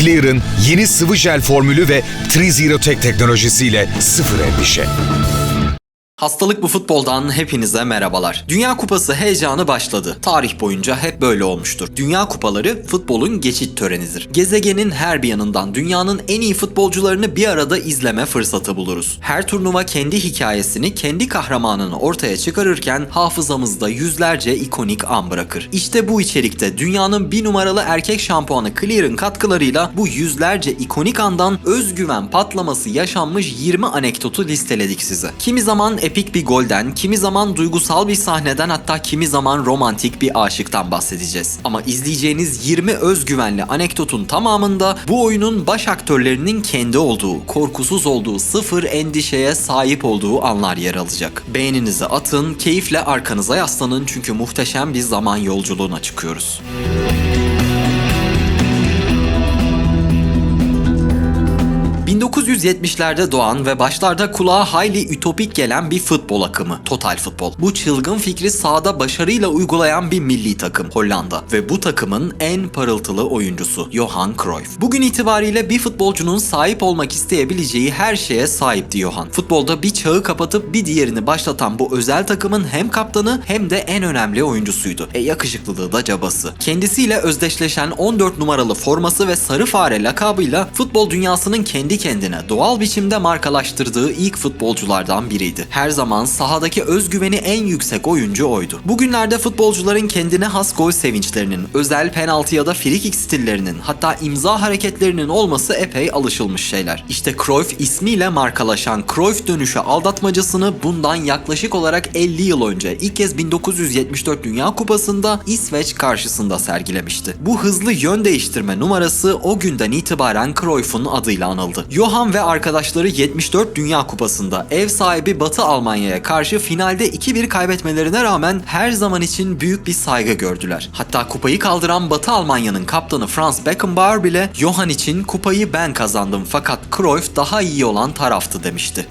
Clear'ın yeni sıvı jel formülü ve Trizero Tek teknolojisiyle sıfır endişe. Hastalık bu futboldan hepinize merhabalar. Dünya Kupası heyecanı başladı. Tarih boyunca hep böyle olmuştur. Dünya Kupaları futbolun geçit törenidir. Gezegenin her bir yanından dünyanın en iyi futbolcularını bir arada izleme fırsatı buluruz. Her turnuva kendi hikayesini, kendi kahramanını ortaya çıkarırken hafızamızda yüzlerce ikonik an bırakır. İşte bu içerikte dünyanın bir numaralı erkek şampuanı Clear'ın katkılarıyla bu yüzlerce ikonik andan özgüven patlaması yaşanmış 20 anekdotu listeledik size. Kimi zaman epik bir golden, kimi zaman duygusal bir sahneden hatta kimi zaman romantik bir aşıktan bahsedeceğiz. Ama izleyeceğiniz 20 özgüvenli anekdotun tamamında bu oyunun baş aktörlerinin kendi olduğu, korkusuz olduğu, sıfır endişeye sahip olduğu anlar yer alacak. Beğeninizi atın, keyifle arkanıza yaslanın çünkü muhteşem bir zaman yolculuğuna çıkıyoruz. 1970'lerde doğan ve başlarda kulağa hayli ütopik gelen bir futbol akımı, Total Futbol. Bu çılgın fikri sahada başarıyla uygulayan bir milli takım, Hollanda. Ve bu takımın en parıltılı oyuncusu, Johan Cruyff. Bugün itibariyle bir futbolcunun sahip olmak isteyebileceği her şeye sahipti Johan. Futbolda bir çağı kapatıp bir diğerini başlatan bu özel takımın hem kaptanı hem de en önemli oyuncusuydu. E yakışıklılığı da cabası. Kendisiyle özdeşleşen 14 numaralı forması ve sarı fare lakabıyla futbol dünyasının kendi kendine doğal biçimde markalaştırdığı ilk futbolculardan biriydi. Her zaman sahadaki özgüveni en yüksek oyuncu oydu. Bugünlerde futbolcuların kendine has gol sevinçlerinin, özel penaltı ya da frikik stillerinin, hatta imza hareketlerinin olması epey alışılmış şeyler. İşte Cruyff ismiyle markalaşan Cruyff dönüşü aldatmacasını bundan yaklaşık olarak 50 yıl önce ilk kez 1974 Dünya Kupası'nda İsveç karşısında sergilemişti. Bu hızlı yön değiştirme numarası o günden itibaren Cruyff'un adıyla anıldı. Johan ve arkadaşları 74 Dünya Kupası'nda ev sahibi Batı Almanya'ya karşı finalde 2-1 kaybetmelerine rağmen her zaman için büyük bir saygı gördüler. Hatta kupayı kaldıran Batı Almanya'nın kaptanı Franz Beckenbauer bile Johan için kupayı ben kazandım fakat Cruyff daha iyi olan taraftı demişti.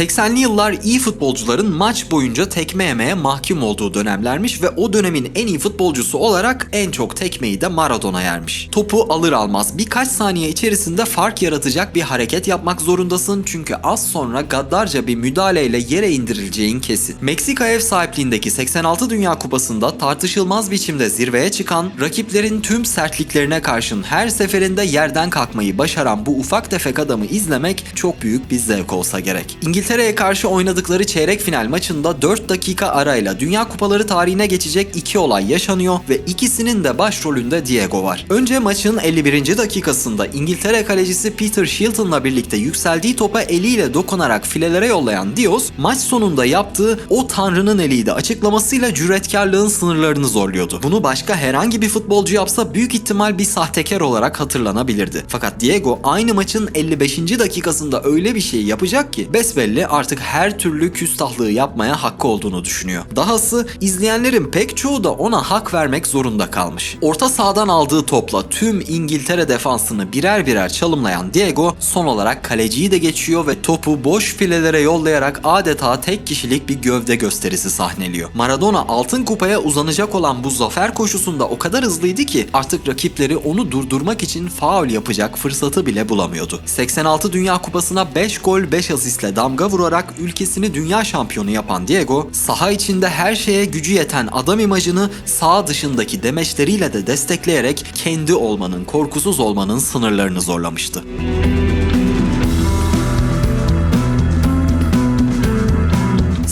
80'li yıllar iyi futbolcuların maç boyunca tekme yemeye mahkum olduğu dönemlermiş ve o dönemin en iyi futbolcusu olarak en çok tekmeyi de Maradona yermiş. Topu alır almaz birkaç saniye içerisinde fark yaratacak bir hareket yapmak zorundasın çünkü az sonra gaddarca bir müdahaleyle yere indirileceğin kesin. Meksika ev sahipliğindeki 86 Dünya Kupası'nda tartışılmaz biçimde zirveye çıkan, rakiplerin tüm sertliklerine karşın her seferinde yerden kalkmayı başaran bu ufak tefek adamı izlemek çok büyük bir zevk olsa gerek. İngiltere'ye karşı oynadıkları çeyrek final maçında 4 dakika arayla Dünya Kupaları tarihine geçecek iki olay yaşanıyor ve ikisinin de başrolünde Diego var. Önce maçın 51. dakikasında İngiltere kalecisi Peter Shilton'la birlikte yükseldiği topa eliyle dokunarak filelere yollayan Dios, maç sonunda yaptığı o tanrının eliydi açıklamasıyla cüretkarlığın sınırlarını zorluyordu. Bunu başka herhangi bir futbolcu yapsa büyük ihtimal bir sahtekar olarak hatırlanabilirdi. Fakat Diego aynı maçın 55. dakikasında öyle bir şey yapacak ki besbelli artık her türlü küstahlığı yapmaya hakkı olduğunu düşünüyor. Dahası izleyenlerin pek çoğu da ona hak vermek zorunda kalmış. Orta sahadan aldığı topla tüm İngiltere defansını birer birer çalımlayan Diego son olarak kaleciyi de geçiyor ve topu boş filelere yollayarak adeta tek kişilik bir gövde gösterisi sahneliyor. Maradona altın kupaya uzanacak olan bu zafer koşusunda o kadar hızlıydı ki artık rakipleri onu durdurmak için faul yapacak fırsatı bile bulamıyordu. 86 Dünya Kupası'na 5 gol 5 asistle damga vurarak ülkesini dünya şampiyonu yapan Diego, saha içinde her şeye gücü yeten adam imajını saha dışındaki demeçleriyle de destekleyerek kendi olmanın, korkusuz olmanın sınırlarını zorlamıştı.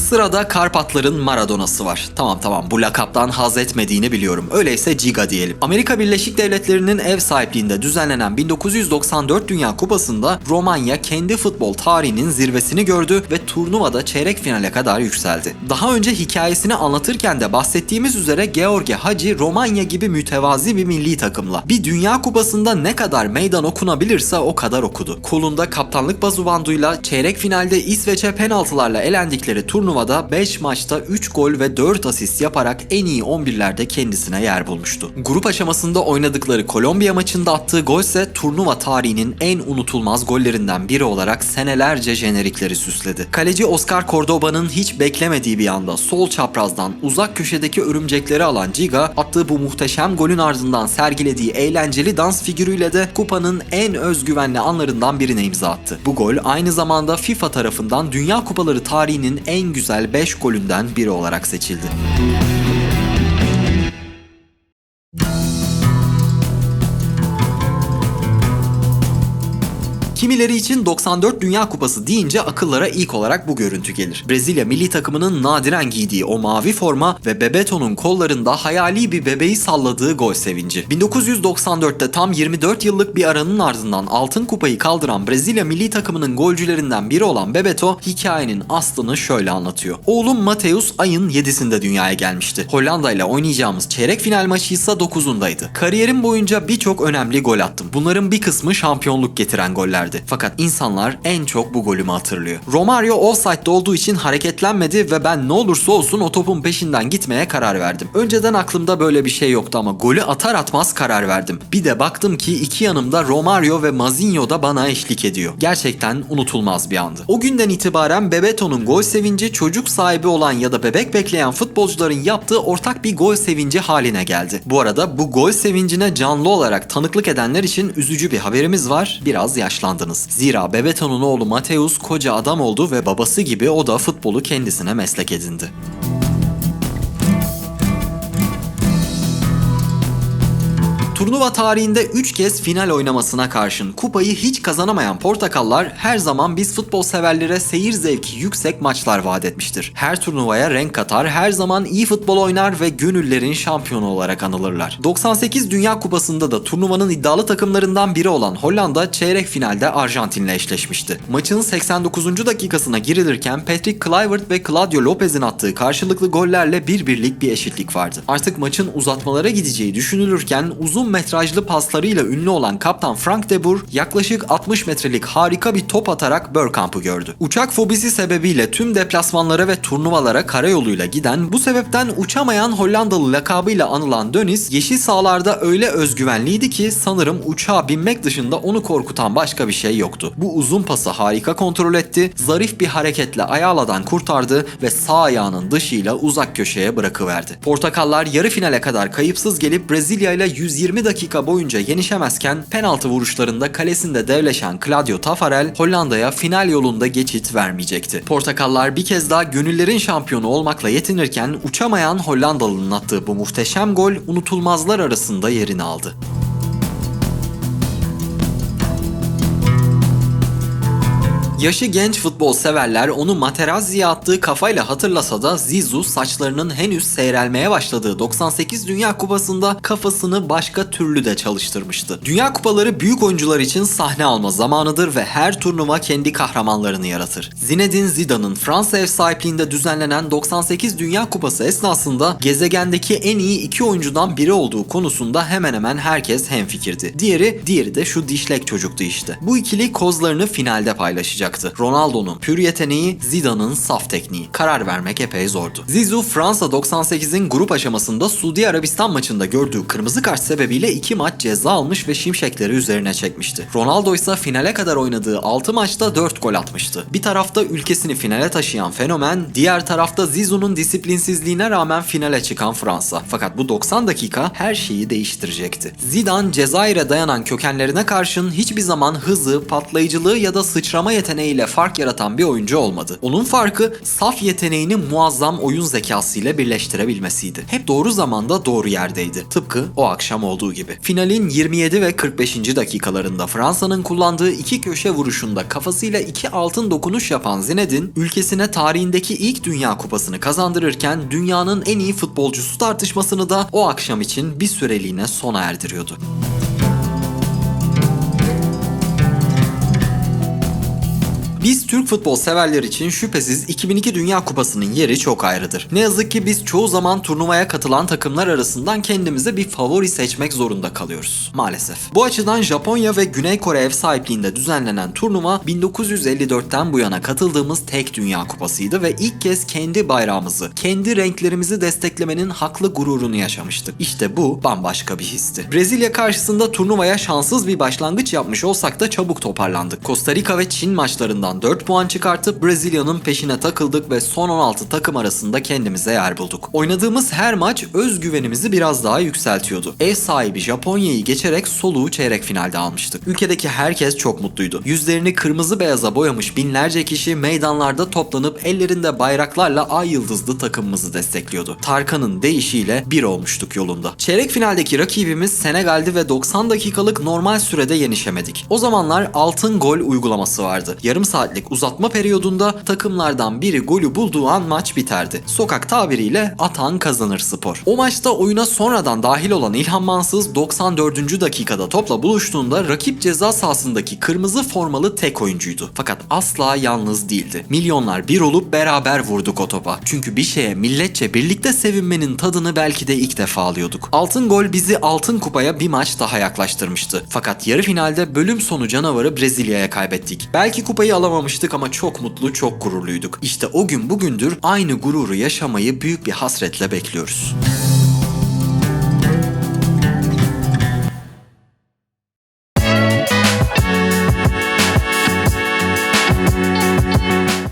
Sırada Karpatların Maradona'sı var. Tamam tamam bu lakaptan haz etmediğini biliyorum. Öyleyse Giga diyelim. Amerika Birleşik Devletleri'nin ev sahipliğinde düzenlenen 1994 Dünya Kupası'nda Romanya kendi futbol tarihinin zirvesini gördü ve turnuvada çeyrek finale kadar yükseldi. Daha önce hikayesini anlatırken de bahsettiğimiz üzere George Hagi Romanya gibi mütevazi bir milli takımla bir Dünya Kupası'nda ne kadar meydan okunabilirse o kadar okudu. Kolunda kaptanlık bazuvanduyla çeyrek finalde İsveç'e penaltılarla elendikleri turnuva turnuvada 5 maçta 3 gol ve 4 asist yaparak en iyi 11'lerde kendisine yer bulmuştu. Grup aşamasında oynadıkları Kolombiya maçında attığı gol ise turnuva tarihinin en unutulmaz gollerinden biri olarak senelerce jenerikleri süsledi. Kaleci Oscar Cordoba'nın hiç beklemediği bir anda sol çaprazdan uzak köşedeki örümcekleri alan Giga attığı bu muhteşem golün ardından sergilediği eğlenceli dans figürüyle de kupanın en özgüvenli anlarından birine imza attı. Bu gol aynı zamanda FIFA tarafından Dünya Kupaları tarihinin en güzel 5 golünden biri olarak seçildi. Kimileri için 94 Dünya Kupası deyince akıllara ilk olarak bu görüntü gelir. Brezilya milli takımının nadiren giydiği o mavi forma ve Bebeto'nun kollarında hayali bir bebeği salladığı gol sevinci. 1994'te tam 24 yıllık bir aranın ardından altın kupayı kaldıran Brezilya milli takımının golcülerinden biri olan Bebeto hikayenin aslını şöyle anlatıyor. Oğlum Mateus ayın 7'sinde dünyaya gelmişti. Hollanda ile oynayacağımız çeyrek final maçı ise 9'undaydı. Kariyerim boyunca birçok önemli gol attım. Bunların bir kısmı şampiyonluk getiren gollerdi. Fakat insanlar en çok bu golümü hatırlıyor. Romario offside'de olduğu için hareketlenmedi ve ben ne olursa olsun o topun peşinden gitmeye karar verdim. Önceden aklımda böyle bir şey yoktu ama golü atar atmaz karar verdim. Bir de baktım ki iki yanımda Romario ve Mazinho da bana eşlik ediyor. Gerçekten unutulmaz bir andı. O günden itibaren Bebeto'nun gol sevinci çocuk sahibi olan ya da bebek bekleyen futbolcuların yaptığı ortak bir gol sevinci haline geldi. Bu arada bu gol sevincine canlı olarak tanıklık edenler için üzücü bir haberimiz var. Biraz yaşlandınız. Zira Bebeto'nun oğlu Mateus koca adam oldu ve babası gibi o da futbolu kendisine meslek edindi. Turnuva tarihinde 3 kez final oynamasına karşın kupayı hiç kazanamayan Portakallar her zaman biz futbol severlere seyir zevki yüksek maçlar vaat etmiştir. Her turnuvaya renk katar, her zaman iyi futbol oynar ve gönüllerin şampiyonu olarak anılırlar. 98 Dünya Kupası'nda da turnuvanın iddialı takımlarından biri olan Hollanda çeyrek finalde Arjantin'le eşleşmişti. Maçın 89. dakikasına girilirken Patrick Kluivert ve Claudio Lopez'in attığı karşılıklı gollerle bir birlik bir eşitlik vardı. Artık maçın uzatmalara gideceği düşünülürken uzun metrajlı paslarıyla ünlü olan kaptan Frank de Boer yaklaşık 60 metrelik harika bir top atarak Bergkamp'ı gördü. Uçak fobisi sebebiyle tüm deplasmanlara ve turnuvalara karayoluyla giden, bu sebepten uçamayan Hollandalı lakabıyla anılan Dönis, yeşil sahalarda öyle özgüvenliydi ki sanırım uçağa binmek dışında onu korkutan başka bir şey yoktu. Bu uzun pası harika kontrol etti, zarif bir hareketle ayağladan kurtardı ve sağ ayağının dışıyla uzak köşeye bırakıverdi. Portakallar yarı finale kadar kayıpsız gelip Brezilya ile 120 dakika boyunca yenişemezken penaltı vuruşlarında kalesinde devleşen Claudio Tafarel Hollanda'ya final yolunda geçit vermeyecekti. Portakallar bir kez daha gönüllerin şampiyonu olmakla yetinirken uçamayan Hollandalı'nın attığı bu muhteşem gol unutulmazlar arasında yerini aldı. Yaşı genç futbol severler onu Materazzi'ye attığı kafayla hatırlasa da Zizou saçlarının henüz seyrelmeye başladığı 98 Dünya Kupası'nda kafasını başka türlü de çalıştırmıştı. Dünya Kupaları büyük oyuncular için sahne alma zamanıdır ve her turnuva kendi kahramanlarını yaratır. Zinedine Zidane'ın Fransa ev sahipliğinde düzenlenen 98 Dünya Kupası esnasında gezegendeki en iyi iki oyuncudan biri olduğu konusunda hemen hemen herkes hemfikirdi. Diğeri, diğeri de şu dişlek çocuktu işte. Bu ikili kozlarını finalde paylaşacak olacaktı. Ronaldo'nun pür yeteneği, Zidane'ın saf tekniği. Karar vermek epey zordu. Zizou Fransa 98'in grup aşamasında Suudi Arabistan maçında gördüğü kırmızı kart sebebiyle iki maç ceza almış ve şimşekleri üzerine çekmişti. Ronaldo ise finale kadar oynadığı 6 maçta 4 gol atmıştı. Bir tarafta ülkesini finale taşıyan fenomen, diğer tarafta Zizou'nun disiplinsizliğine rağmen finale çıkan Fransa. Fakat bu 90 dakika her şeyi değiştirecekti. Zidane Cezayir'e dayanan kökenlerine karşın hiçbir zaman hızı, patlayıcılığı ya da sıçrama yeteneği yeteneğiyle fark yaratan bir oyuncu olmadı. Onun farkı saf yeteneğini muazzam oyun zekasıyla birleştirebilmesiydi. Hep doğru zamanda doğru yerdeydi. Tıpkı o akşam olduğu gibi. Finalin 27 ve 45. dakikalarında Fransa'nın kullandığı iki köşe vuruşunda kafasıyla iki altın dokunuş yapan Zinedine, ülkesine tarihindeki ilk Dünya Kupasını kazandırırken dünyanın en iyi futbolcusu tartışmasını da o akşam için bir süreliğine sona erdiriyordu. Biz Türk futbol severler için şüphesiz 2002 Dünya Kupası'nın yeri çok ayrıdır. Ne yazık ki biz çoğu zaman turnuvaya katılan takımlar arasından kendimize bir favori seçmek zorunda kalıyoruz. Maalesef. Bu açıdan Japonya ve Güney Kore ev sahipliğinde düzenlenen turnuva 1954'ten bu yana katıldığımız tek Dünya Kupası'ydı ve ilk kez kendi bayrağımızı, kendi renklerimizi desteklemenin haklı gururunu yaşamıştık. İşte bu bambaşka bir histi. Brezilya karşısında turnuvaya şanssız bir başlangıç yapmış olsak da çabuk toparlandık. Costa Rica ve Çin maçlarından 4 puan çıkartıp Brezilya'nın peşine takıldık ve son 16 takım arasında kendimize yer bulduk. Oynadığımız her maç özgüvenimizi biraz daha yükseltiyordu. Ev sahibi Japonya'yı geçerek soluğu çeyrek finalde almıştık. Ülkedeki herkes çok mutluydu. Yüzlerini kırmızı beyaza boyamış binlerce kişi meydanlarda toplanıp ellerinde bayraklarla ay yıldızlı takımımızı destekliyordu. Tarkan'ın deyişiyle bir olmuştuk yolunda. Çeyrek finaldeki rakibimiz Senegal'di ve 90 dakikalık normal sürede yenişemedik. O zamanlar altın gol uygulaması vardı. Yarım saatlik uzatma periyodunda takımlardan biri golü bulduğu an maç biterdi. Sokak tabiriyle atan kazanır spor. O maçta oyuna sonradan dahil olan İlhan Mansız 94. dakikada topla buluştuğunda rakip ceza sahasındaki kırmızı formalı tek oyuncuydu. Fakat asla yalnız değildi. Milyonlar bir olup beraber vurduk o topa. Çünkü bir şeye milletçe birlikte sevinmenin tadını belki de ilk defa alıyorduk. Altın gol bizi altın kupaya bir maç daha yaklaştırmıştı. Fakat yarı finalde bölüm sonu canavarı Brezilya'ya kaybettik. Belki kupayı alamamıştık ama çok mutlu, çok gururluyduk. İşte o gün bugündür aynı gururu yaşamayı büyük bir hasretle bekliyoruz.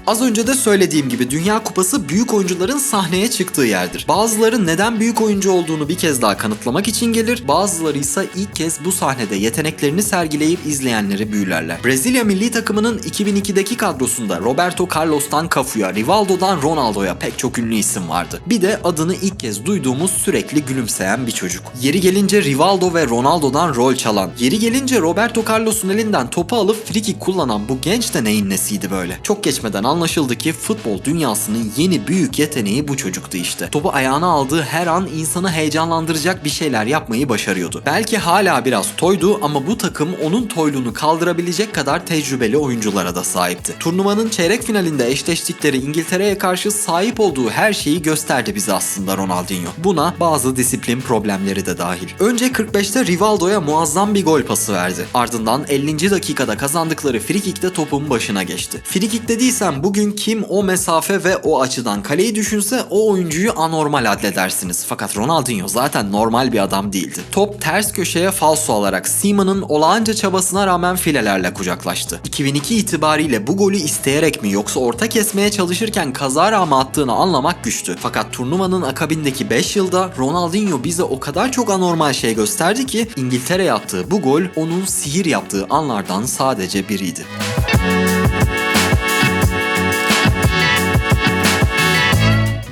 Az önce de söylediğim gibi Dünya Kupası büyük oyuncuların sahneye çıktığı yerdir. Bazıları neden büyük oyuncu olduğunu bir kez daha kanıtlamak için gelir, bazıları ise ilk kez bu sahnede yeteneklerini sergileyip izleyenleri büyülerler. Brezilya milli takımının 2002'deki kadrosunda Roberto Carlos'tan Cafu'ya, Rivaldo'dan Ronaldo'ya pek çok ünlü isim vardı. Bir de adını ilk kez duyduğumuz sürekli gülümseyen bir çocuk. Yeri gelince Rivaldo ve Ronaldo'dan rol çalan, yeri gelince Roberto Carlos'un elinden topu alıp friki kullanan bu genç de neyin nesiydi böyle? Çok geçmeden anlaşıldı ki futbol dünyasının yeni büyük yeteneği bu çocuktu işte. Topu ayağına aldığı her an insanı heyecanlandıracak bir şeyler yapmayı başarıyordu. Belki hala biraz toydu ama bu takım onun toyluğunu kaldırabilecek kadar tecrübeli oyunculara da sahipti. Turnuvanın çeyrek finalinde eşleştikleri İngiltere'ye karşı sahip olduğu her şeyi gösterdi bize aslında Ronaldinho. Buna bazı disiplin problemleri de dahil. Önce 45'te Rivaldo'ya muazzam bir gol pası verdi. Ardından 50. dakikada kazandıkları frikikte topun başına geçti. Frikik dediysem bugün kim o mesafe ve o açıdan kaleyi düşünse o oyuncuyu anormal addedersiniz. Fakat Ronaldinho zaten normal bir adam değildi. Top ters köşeye falso alarak Seaman'ın olağanca çabasına rağmen filelerle kucaklaştı. 2002 itibariyle bu golü isteyerek mi yoksa orta kesmeye çalışırken kazara mı attığını anlamak güçtü. Fakat turnuvanın akabindeki 5 yılda Ronaldinho bize o kadar çok anormal şey gösterdi ki İngiltere'ye attığı bu gol onun sihir yaptığı anlardan sadece biriydi.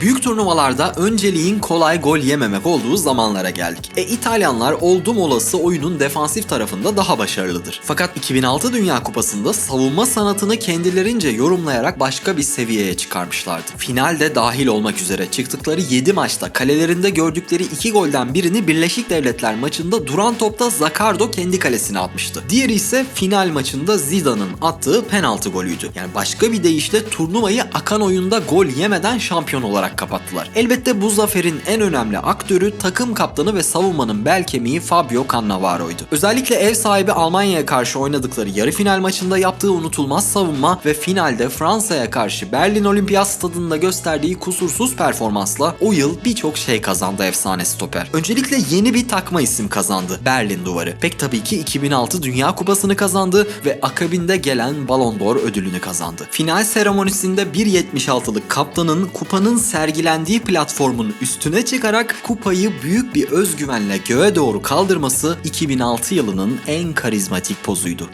Büyük turnuvalarda önceliğin kolay gol yememek olduğu zamanlara geldik. E İtalyanlar oldum olası oyunun defansif tarafında daha başarılıdır. Fakat 2006 Dünya Kupası'nda savunma sanatını kendilerince yorumlayarak başka bir seviyeye çıkarmışlardı. Finalde dahil olmak üzere çıktıkları 7 maçta kalelerinde gördükleri 2 golden birini Birleşik Devletler maçında duran topta Zakardo kendi kalesine atmıştı. Diğeri ise final maçında Zidane'ın attığı penaltı golüydü. Yani başka bir deyişle turnuvayı akan oyunda gol yemeden şampiyon olarak kapattılar. Elbette bu zaferin en önemli aktörü takım kaptanı ve savunmanın bel kemiği Fabio Cannavaro'ydu. Özellikle ev sahibi Almanya'ya karşı oynadıkları yarı final maçında yaptığı unutulmaz savunma ve finalde Fransa'ya karşı Berlin Olimpiyat Stadında gösterdiği kusursuz performansla o yıl birçok şey kazandı efsane stoper. Öncelikle yeni bir takma isim kazandı. Berlin Duvarı. Pek tabii ki 2006 Dünya Kupası'nı kazandı ve akabinde gelen Ballon d'Or ödülünü kazandı. Final seremonisinde 1.76'lık kaptanın kupanın sergilendiği platformun üstüne çıkarak kupayı büyük bir özgüvenle göğe doğru kaldırması 2006 yılının en karizmatik pozuydu.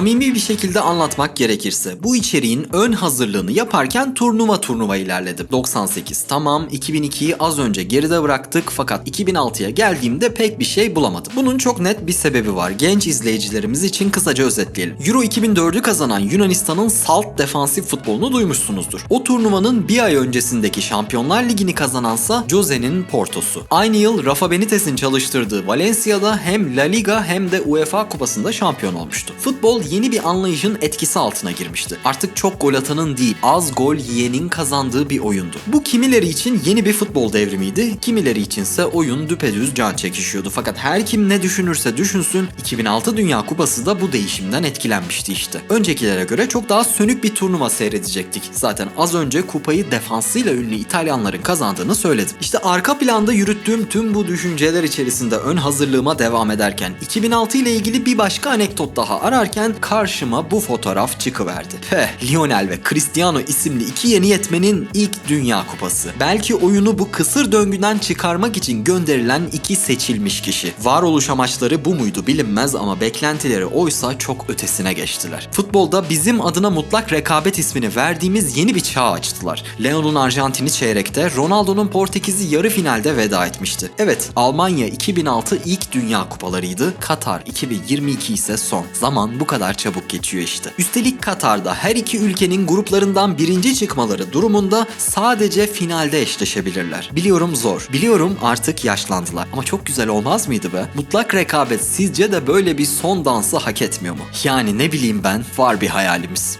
Samimi bir şekilde anlatmak gerekirse bu içeriğin ön hazırlığını yaparken turnuva turnuva ilerledim. 98 tamam 2002'yi az önce geride bıraktık fakat 2006'ya geldiğimde pek bir şey bulamadım. Bunun çok net bir sebebi var. Genç izleyicilerimiz için kısaca özetleyelim. Euro 2004'ü kazanan Yunanistan'ın salt defansif futbolunu duymuşsunuzdur. O turnuvanın bir ay öncesindeki Şampiyonlar Ligi'ni kazanansa Jose'nin Porto'su. Aynı yıl Rafa Benitez'in çalıştırdığı Valencia'da hem La Liga hem de UEFA kupasında şampiyon olmuştu. Futbol yeni bir anlayışın etkisi altına girmişti. Artık çok gol atanın değil, az gol yiyenin kazandığı bir oyundu. Bu kimileri için yeni bir futbol devrimiydi, kimileri içinse oyun düpedüz can çekişiyordu. Fakat her kim ne düşünürse düşünsün 2006 Dünya Kupası da bu değişimden etkilenmişti işte. Öncekilere göre çok daha sönük bir turnuva seyredecektik. Zaten az önce kupayı defansıyla ünlü İtalyanların kazandığını söyledim. İşte arka planda yürüttüğüm tüm bu düşünceler içerisinde ön hazırlığıma devam ederken 2006 ile ilgili bir başka anekdot daha ararken karşıma bu fotoğraf çıkıverdi. Heh, Lionel ve Cristiano isimli iki yeni yetmenin ilk Dünya Kupası. Belki oyunu bu kısır döngüden çıkarmak için gönderilen iki seçilmiş kişi. Varoluş amaçları bu muydu bilinmez ama beklentileri oysa çok ötesine geçtiler. Futbolda bizim adına mutlak rekabet ismini verdiğimiz yeni bir çağ açtılar. Leo'nun Arjantin'i çeyrekte, Ronaldo'nun Portekiz'i yarı finalde veda etmişti. Evet, Almanya 2006 ilk Dünya Kupalarıydı, Katar 2022 ise son. Zaman bu kadar çabuk geçiyor işte. Üstelik Katar'da her iki ülkenin gruplarından birinci çıkmaları durumunda sadece finalde eşleşebilirler. Biliyorum zor, biliyorum artık yaşlandılar ama çok güzel olmaz mıydı be? Mutlak rekabet sizce de böyle bir son dansı hak etmiyor mu? Yani ne bileyim ben, var bir hayalimiz.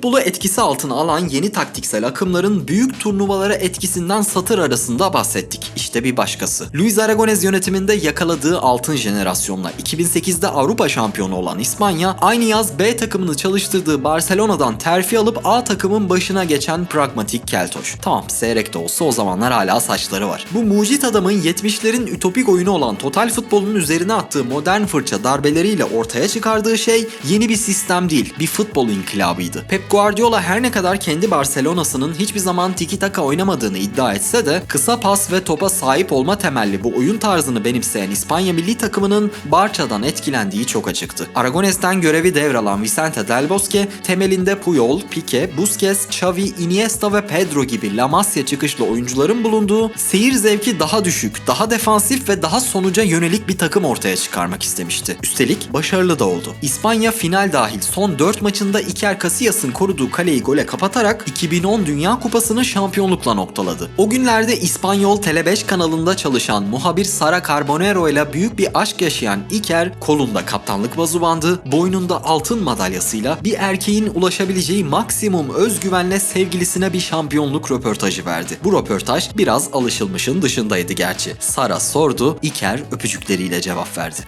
Futbolu etkisi altına alan yeni taktiksel akımların büyük turnuvalara etkisinden satır arasında bahsettik. İşte bir başkası. Luis Aragonez yönetiminde yakaladığı altın jenerasyonla 2008'de Avrupa şampiyonu olan İspanya, aynı yaz B takımını çalıştırdığı Barcelona'dan terfi alıp A takımın başına geçen pragmatik keltoş. Tamam seyrek de olsa o zamanlar hala saçları var. Bu mucit adamın 70'lerin ütopik oyunu olan total futbolun üzerine attığı modern fırça darbeleriyle ortaya çıkardığı şey yeni bir sistem değil, bir futbol inkılabıydı. Pep Guardiola her ne kadar kendi Barcelona'sının hiçbir zaman tiki taka oynamadığını iddia etse de kısa pas ve topa sahip olma temelli bu oyun tarzını benimseyen İspanya milli takımının Barça'dan etkilendiği çok açıktı. Aragones'ten görevi devralan Vicente Del Bosque temelinde Puyol, Pique, Busquets, Xavi, Iniesta ve Pedro gibi La Masia çıkışlı oyuncuların bulunduğu seyir zevki daha düşük, daha defansif ve daha sonuca yönelik bir takım ortaya çıkarmak istemişti. Üstelik başarılı da oldu. İspanya final dahil son 4 maçında Iker Casillas'ın koruduğu kaleyi gole kapatarak 2010 Dünya Kupası'nı şampiyonlukla noktaladı. O günlerde İspanyol Tele5 kanalında çalışan muhabir Sara Carbonero ile büyük bir aşk yaşayan Iker kolunda kaptanlık bazubandı, boynunda altın madalyasıyla bir erkeğin ulaşabileceği maksimum özgüvenle sevgilisine bir şampiyonluk röportajı verdi. Bu röportaj biraz alışılmışın dışındaydı gerçi. Sara sordu, Iker öpücükleriyle cevap verdi.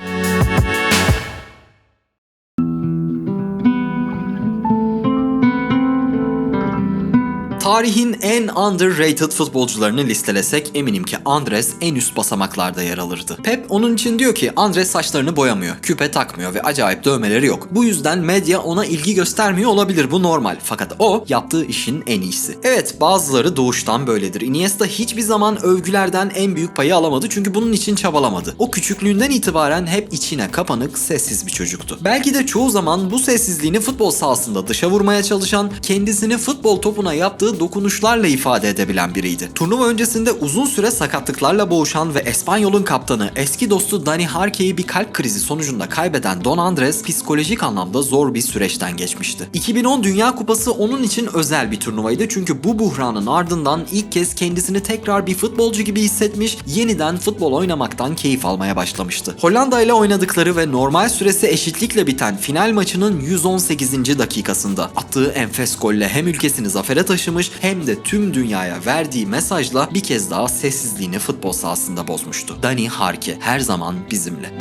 Tarihin en underrated futbolcularını listelesek eminim ki Andres en üst basamaklarda yer alırdı. Pep onun için diyor ki Andres saçlarını boyamıyor, küpe takmıyor ve acayip dövmeleri yok. Bu yüzden medya ona ilgi göstermiyor olabilir bu normal. Fakat o yaptığı işin en iyisi. Evet bazıları doğuştan böyledir. Iniesta hiçbir zaman övgülerden en büyük payı alamadı çünkü bunun için çabalamadı. O küçüklüğünden itibaren hep içine kapanık, sessiz bir çocuktu. Belki de çoğu zaman bu sessizliğini futbol sahasında dışa vurmaya çalışan, kendisini futbol topuna yaptığı dokunuşlarla ifade edebilen biriydi. Turnuva öncesinde uzun süre sakatlıklarla boğuşan ve Espanyol'un kaptanı eski dostu Dani Harke'yi bir kalp krizi sonucunda kaybeden Don Andres psikolojik anlamda zor bir süreçten geçmişti. 2010 Dünya Kupası onun için özel bir turnuvaydı çünkü bu buhranın ardından ilk kez kendisini tekrar bir futbolcu gibi hissetmiş, yeniden futbol oynamaktan keyif almaya başlamıştı. Hollanda ile oynadıkları ve normal süresi eşitlikle biten final maçının 118. dakikasında attığı enfes golle hem ülkesini zafere taşımış hem de tüm dünyaya verdiği mesajla bir kez daha sessizliğini futbol sahasında bozmuştu. Dani Harke her zaman bizimle.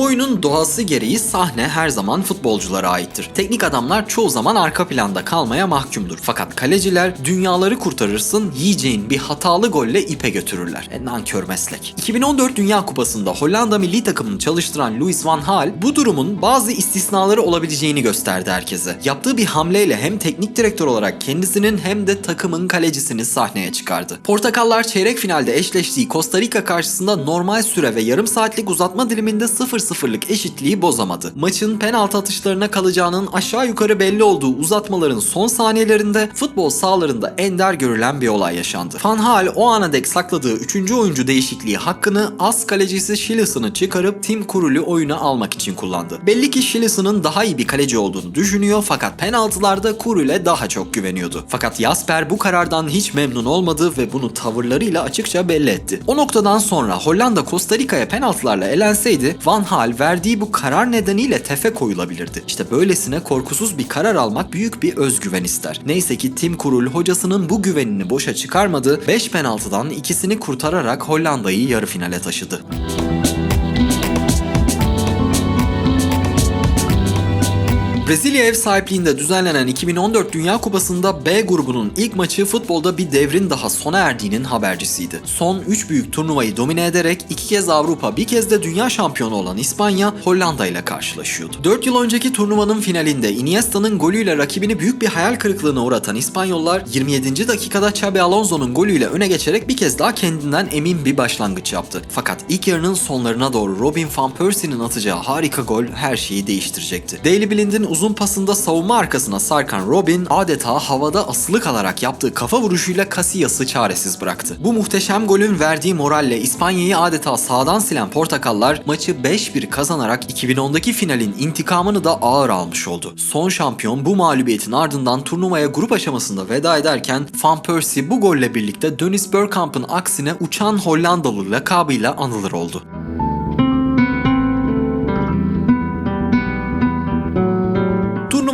Oyunun doğası gereği sahne her zaman futbolculara aittir. Teknik adamlar çoğu zaman arka planda kalmaya mahkumdur. Fakat kaleciler dünyaları kurtarırsın yiyeceğin bir hatalı golle ipe götürürler. E, nankör meslek. 2014 Dünya Kupası'nda Hollanda milli takımını çalıştıran Louis van Gaal bu durumun bazı istisnaları olabileceğini gösterdi herkese. Yaptığı bir hamleyle hem teknik direktör olarak kendisinin hem de takımın kalecisini sahneye çıkardı. Portakallar çeyrek finalde eşleştiği Costa Rica karşısında normal süre ve yarım saatlik uzatma diliminde 0-0'lık eşitliği bozamadı. Maçın penaltı atışlarına kalacağının aşağı yukarı belli olduğu uzatmaların son saniyelerinde futbol sahalarında ender görülen bir olay yaşandı. Van Gaal o ana dek sakladığı 3. oyuncu değişikliği hakkını as kalecisi Schillison'ı çıkarıp Tim Krul'ü oyuna almak için kullandı. Belli ki Schillison'ın daha iyi bir kaleci olduğunu düşünüyor fakat penaltılarda Krul'e daha çok güveniyordu. Fakat Jasper bu karardan hiç memnun olmadı ve bunu tavırlarıyla açıkça belli etti. O noktadan sonra Hollanda Costa Rica'ya penaltılarla elenseydi Van Gaal verdiği bu karar nedeniyle tefe koyulabilirdi. İşte böylesine korkusuz bir karar almak büyük bir özgüven ister. Neyse ki Tim Krul hocasının bu güvenini boşa çıkarmadı. 5 penaltıdan ikisini kurtararak Hollanda'yı yarı finale taşıdı. Brezilya ev sahipliğinde düzenlenen 2014 Dünya Kupası'nda B grubunun ilk maçı futbolda bir devrin daha sona erdiğinin habercisiydi. Son 3 büyük turnuvayı domine ederek iki kez Avrupa bir kez de dünya şampiyonu olan İspanya Hollanda ile karşılaşıyordu. 4 yıl önceki turnuvanın finalinde Iniesta'nın golüyle rakibini büyük bir hayal kırıklığına uğratan İspanyollar 27. dakikada Xabi Alonso'nun golüyle öne geçerek bir kez daha kendinden emin bir başlangıç yaptı. Fakat ilk yarının sonlarına doğru Robin van Persie'nin atacağı harika gol her şeyi değiştirecekti. Daily Blind'in uzun pasında savunma arkasına sarkan Robin adeta havada asılı kalarak yaptığı kafa vuruşuyla Casillas'ı çaresiz bıraktı. Bu muhteşem golün verdiği moralle İspanya'yı adeta sağdan silen Portakallar maçı 5-1 kazanarak 2010'daki finalin intikamını da ağır almış oldu. Son şampiyon bu mağlubiyetin ardından turnuvaya grup aşamasında veda ederken Van Persie bu golle birlikte Dennis Bergkamp'ın aksine uçan Hollandalı lakabıyla anılır oldu.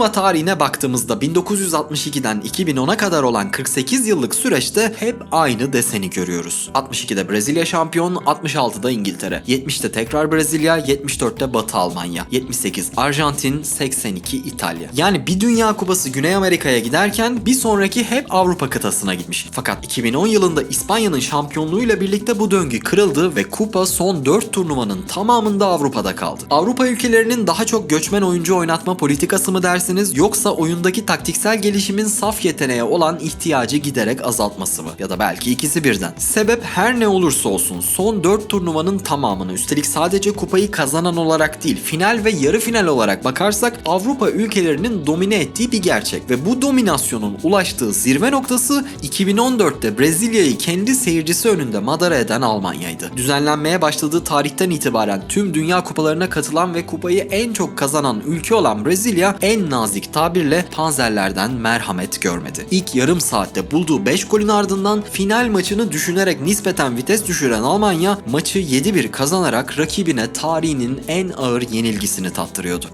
Turnuva tarihine baktığımızda 1962'den 2010'a kadar olan 48 yıllık süreçte hep aynı deseni görüyoruz. 62'de Brezilya şampiyon, 66'da İngiltere, 70'te tekrar Brezilya, 74'te Batı Almanya, 78 Arjantin, 82 İtalya. Yani bir Dünya Kupası Güney Amerika'ya giderken bir sonraki hep Avrupa kıtasına gitmiş. Fakat 2010 yılında İspanya'nın şampiyonluğuyla birlikte bu döngü kırıldı ve kupa son 4 turnuvanın tamamında Avrupa'da kaldı. Avrupa ülkelerinin daha çok göçmen oyuncu oynatma politikası mı dersiniz yoksa oyundaki taktiksel gelişimin saf yeteneğe olan ihtiyacı giderek azaltması mı? Ya da belki ikisi birden. Sebep her ne olursa olsun son 4 turnuvanın tamamını üstelik sadece kupayı kazanan olarak değil final ve yarı final olarak bakarsak Avrupa ülkelerinin domine ettiği bir gerçek ve bu dominasyonun ulaştığı zirve noktası 2014'te Brezilya'yı kendi seyircisi önünde madara eden Almanya'ydı. Düzenlenmeye başladığı tarihten itibaren tüm dünya kupalarına katılan ve kupayı en çok kazanan ülke olan Brezilya en nazik tabirle panzerlerden merhamet görmedi. İlk yarım saatte bulduğu 5 golün ardından final maçını düşünerek nispeten vites düşüren Almanya maçı 7-1 kazanarak rakibine tarihinin en ağır yenilgisini tattırıyordu.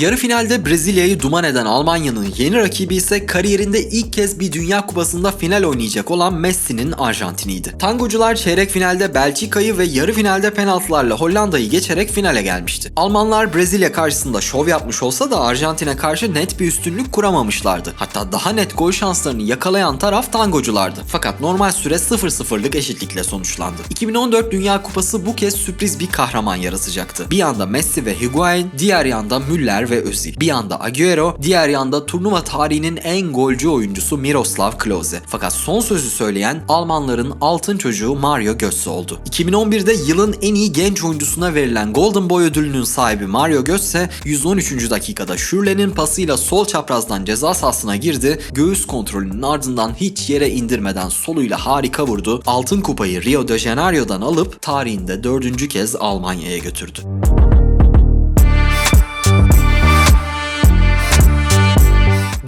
Yarı finalde Brezilya'yı duman eden Almanya'nın yeni rakibi ise kariyerinde ilk kez bir Dünya Kupası'nda final oynayacak olan Messi'nin Arjantin'iydi. Tangocular çeyrek finalde Belçika'yı ve yarı finalde penaltılarla Hollanda'yı geçerek finale gelmişti. Almanlar Brezilya karşısında şov yapmış olsa da Arjantin'e karşı net bir üstünlük kuramamışlardı. Hatta daha net gol şanslarını yakalayan taraf tangoculardı. Fakat normal süre 0-0'lık eşitlikle sonuçlandı. 2014 Dünya Kupası bu kez sürpriz bir kahraman yaratacaktı. Bir yanda Messi ve Higuain, diğer yanda Müller ve Özil. Bir yanda Agüero, diğer yanda turnuva tarihinin en golcü oyuncusu Miroslav Klose. Fakat son sözü söyleyen Almanların altın çocuğu Mario Götze oldu. 2011'de yılın en iyi genç oyuncusuna verilen Golden Boy ödülünün sahibi Mario Götze 113. dakikada Schürrle'nin pasıyla sol çaprazdan ceza sahasına girdi. Göğüs kontrolünün ardından hiç yere indirmeden soluyla harika vurdu. Altın kupayı Rio de Janeiro'dan alıp tarihinde dördüncü kez Almanya'ya götürdü.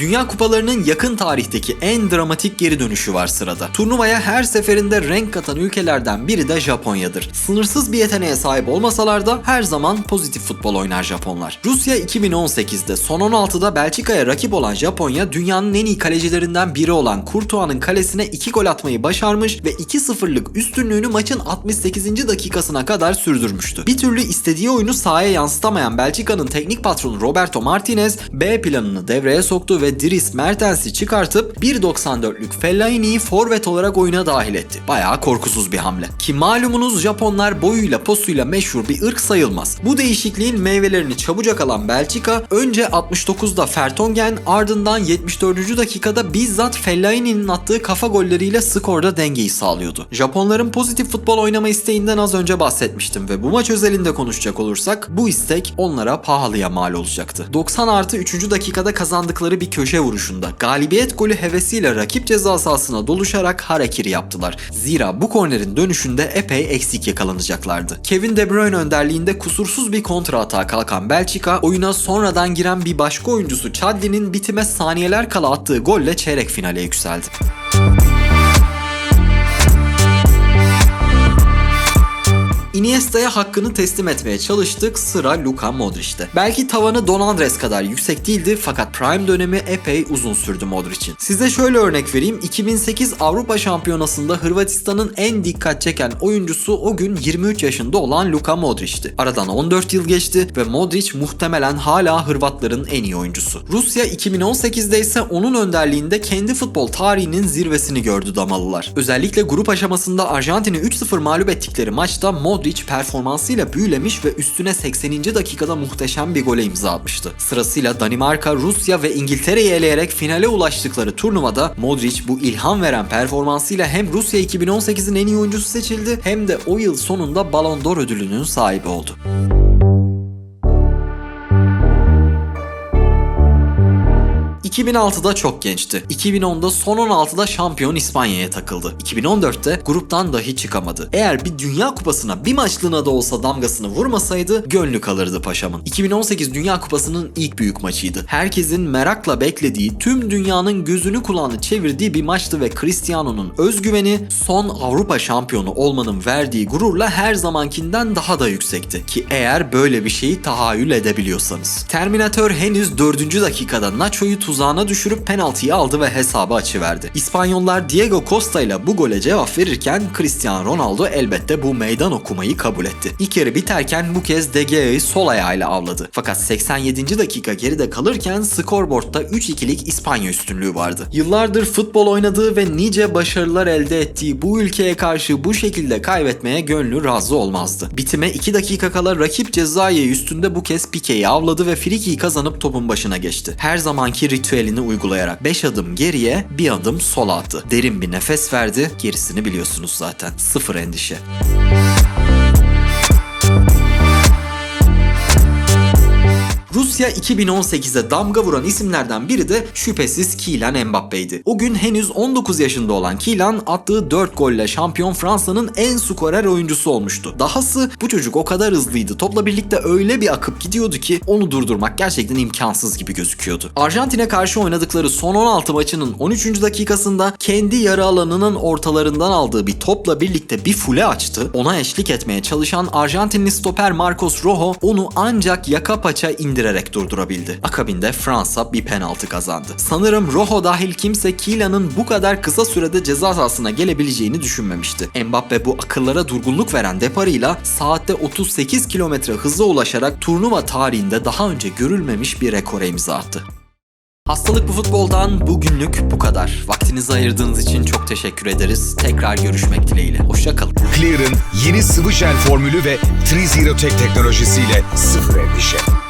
Dünya kupalarının yakın tarihteki en dramatik geri dönüşü var sırada. Turnuvaya her seferinde renk katan ülkelerden biri de Japonya'dır. Sınırsız bir yeteneğe sahip olmasalar da her zaman pozitif futbol oynar Japonlar. Rusya 2018'de son 16'da Belçika'ya rakip olan Japonya dünyanın en iyi kalecilerinden biri olan Courtois'ın kalesine 2 gol atmayı başarmış ve 2-0'lık üstünlüğünü maçın 68. dakikasına kadar sürdürmüştü. Bir türlü istediği oyunu sahaya yansıtamayan Belçika'nın teknik patronu Roberto Martinez B planını devreye soktu ve Dries Mertens'i çıkartıp 1.94'lük Fellaini'yi forvet olarak oyuna dahil etti. Bayağı korkusuz bir hamle. Ki malumunuz Japonlar boyuyla posuyla meşhur bir ırk sayılmaz. Bu değişikliğin meyvelerini çabucak alan Belçika önce 69'da Fertongen ardından 74. dakikada bizzat Fellaini'nin attığı kafa golleriyle skorda dengeyi sağlıyordu. Japonların pozitif futbol oynama isteğinden az önce bahsetmiştim ve bu maç özelinde konuşacak olursak bu istek onlara pahalıya mal olacaktı. 90 artı 3. dakikada kazandıkları bir köşe vuruşunda galibiyet golü hevesiyle rakip ceza sahasına doluşarak harekiri yaptılar. Zira bu kornerin dönüşünde epey eksik yakalanacaklardı. Kevin De Bruyne önderliğinde kusursuz bir kontra atağa kalkan Belçika oyuna sonradan giren bir başka oyuncusu Chadli'nin bitime saniyeler kala attığı golle çeyrek finale yükseldi. Iniesta'ya hakkını teslim etmeye çalıştık sıra Luka Modric'te. Belki tavanı Don Andres kadar yüksek değildi fakat prime dönemi epey uzun sürdü Modric'in. Size şöyle örnek vereyim 2008 Avrupa Şampiyonası'nda Hırvatistan'ın en dikkat çeken oyuncusu o gün 23 yaşında olan Luka Modric'ti. Aradan 14 yıl geçti ve Modric muhtemelen hala Hırvatların en iyi oyuncusu. Rusya 2018'de ise onun önderliğinde kendi futbol tarihinin zirvesini gördü Damalılar. Özellikle grup aşamasında Arjantin'i 3-0 mağlup ettikleri maçta Modric performansıyla büyülemiş ve üstüne 80. dakikada muhteşem bir gole imza atmıştı. Sırasıyla Danimarka, Rusya ve İngiltere'yi eleyerek finale ulaştıkları turnuvada Modric bu ilham veren performansıyla hem Rusya 2018'in en iyi oyuncusu seçildi hem de o yıl sonunda Ballon d'Or ödülünün sahibi oldu. 2006'da çok gençti. 2010'da son 16'da şampiyon İspanya'ya takıldı. 2014'te gruptan dahi çıkamadı. Eğer bir Dünya Kupası'na bir maçlığına da olsa damgasını vurmasaydı gönlü kalırdı paşamın. 2018 Dünya Kupası'nın ilk büyük maçıydı. Herkesin merakla beklediği, tüm dünyanın gözünü kulağını çevirdiği bir maçtı ve Cristiano'nun özgüveni son Avrupa şampiyonu olmanın verdiği gururla her zamankinden daha da yüksekti. Ki eğer böyle bir şeyi tahayyül edebiliyorsanız. Terminator henüz 4. dakikada Nacho'yu tuzağına düşürüp penaltıyı aldı ve hesabı açıverdi. İspanyollar Diego Costa ile bu gole cevap verirken Cristiano Ronaldo elbette bu meydan okumayı kabul etti. İlk yarı biterken bu kez De Gea'yı sol ayağıyla avladı. Fakat 87. dakika geride kalırken skorboardta 3-2'lik İspanya üstünlüğü vardı. Yıllardır futbol oynadığı ve nice başarılar elde ettiği bu ülkeye karşı bu şekilde kaybetmeye gönlü razı olmazdı. Bitime 2 dakika kala rakip cezayı üstünde bu kez Pique'yi avladı ve frikiyi kazanıp topun başına geçti. Her zamanki ritüelini uygulayarak 5 adım geriye bir adım sola attı. Derin bir nefes verdi. Gerisini biliyorsunuz zaten. Sıfır endişe. Rusya 2018'e damga vuran isimlerden biri de şüphesiz Kylian Mbappe'ydi. O gün henüz 19 yaşında olan Kylian attığı 4 golle şampiyon Fransa'nın en skorer oyuncusu olmuştu. Dahası bu çocuk o kadar hızlıydı. Topla birlikte öyle bir akıp gidiyordu ki onu durdurmak gerçekten imkansız gibi gözüküyordu. Arjantin'e karşı oynadıkları son 16 maçının 13. dakikasında kendi yarı alanının ortalarından aldığı bir topla birlikte bir fule açtı. Ona eşlik etmeye çalışan Arjantinli stoper Marcos Rojo onu ancak yaka paça indirerek durdurabildi. Akabinde Fransa bir penaltı kazandı. Sanırım Rojo dahil kimse Kylian'ın bu kadar kısa sürede ceza sahasına gelebileceğini düşünmemişti. Mbappe bu akıllara durgunluk veren deparıyla saatte 38 kilometre hıza ulaşarak turnuva tarihinde daha önce görülmemiş bir rekora imza attı. Hastalık bu futboldan bugünlük bu kadar. Vaktinizi ayırdığınız için çok teşekkür ederiz. Tekrar görüşmek dileğiyle. Hoşçakalın. Clear'ın yeni sıvı jel formülü ve Trizero Tek teknolojisiyle sıfır endişe.